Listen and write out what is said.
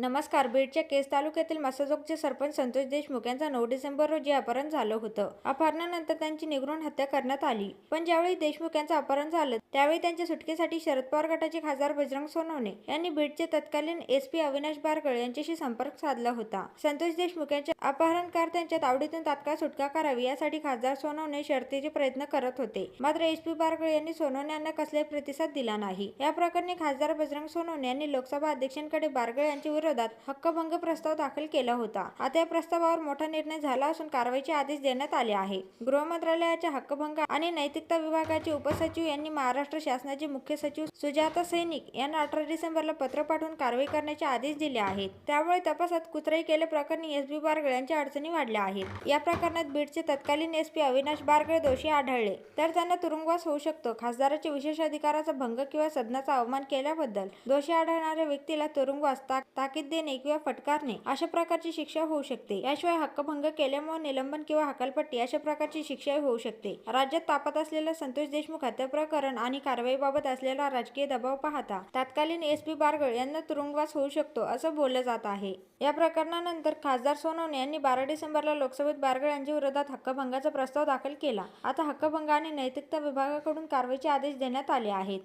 नमस्कार बीडच्या केस तालुक्यातील मसाजोगचे सरपंच संतोष देशमुख यांचं नऊ डिसेंबर रोजी अपहरण झालं होतं. अपहरणानंतर त्यांची निगरून हत्या करण्यात आली. पण ज्यावेळी देशमुख यांचं अपहरण झालं त्यावेळी त्यांच्या सुटकेसाठी शरद पवार गटाचे खासदार बजरंग सोनवणे यांनी बीडचे तत्कालीन एसपी अविनाश बारगळ यांच्याशी संपर्क साधला होता. संतोष देशमुख यांच्या अपहरणकर्त्यांच्या तावडीतून तात्काळ सुटका करावी यासाठी खासदार सोनवणे शर्तीचे प्रयत्न करत होते. मात्र एसपी बारगळ यांनी सोनवणे यांना कसलाही प्रतिसाद दिला नाही. या प्रकरणी खासदार बजरंग सोनवणे यांनी लोकसभा अध्यक्षांकडे बारगळ यांच्या विरोधात हक्कभंग प्रस्ताव दाखल केला होता. आता या प्रस्तावावर मोठा निर्णय झाला असून कारवाईचे आदेश देण्यात आले आहे. गृह मंत्रालयाच्या हक्कभंग आणि नैतिकता विभागाचे उपसचिव यांनी महाराष्ट्र शासनाचे मुख्य सचिव सुजाता सैनिक यांना अठरा डिसेंबरला पत्र पाठवून कारवाई करण्याचे आदेश दिले आहेत. त्यामुळे तपासात कुत्राई केल्याप्रकरणी एस बी बारगळ यांच्या अडचणी वाढल्या आहेत. या प्रकरणात बीडचे तत्कालीन एसपी अविनाश बारगळ दोषी आढळले. तर त्यांना तुरुंगवास होऊ शकतो. खासदाराच्या विशेष अधिकाराचा भंग किंवा सदनाचा अवमान केल्याबद्दल दोषी आढळणाऱ्या व्यक्तीला तुरुंगवास ता- ताकीद देणे किंवा फटकारणे अशा प्रकारची शिक्षा होऊ शकते. याशिवाय हक्कभंग केल्यामुळे निलंबन किंवा हकालपट्टी अशा प्रकारची शिक्षाही होऊ शकते. राज्यात तापत असलेला संतोष देशमुख हत्या प्रकरण आणि कारवाईबाबत असलेला राजकीय दबाव पाहता तत्कालीन एस पी बारगळ यांना तुरुंगवास होऊ शकतो असं बोललं जात आहे. या प्रकरणानंतर खासदार सोनवणे यांनी बारा डिसेंबरला लोकसभेत बारगळ यांच्या विरोधात हक्कभंगाचा प्रस्ताव दाखल केला. आता हक्कभंग आणि नैतिकता विभागाकडून कारवाईचे आदेश देण्यात आले आहेत.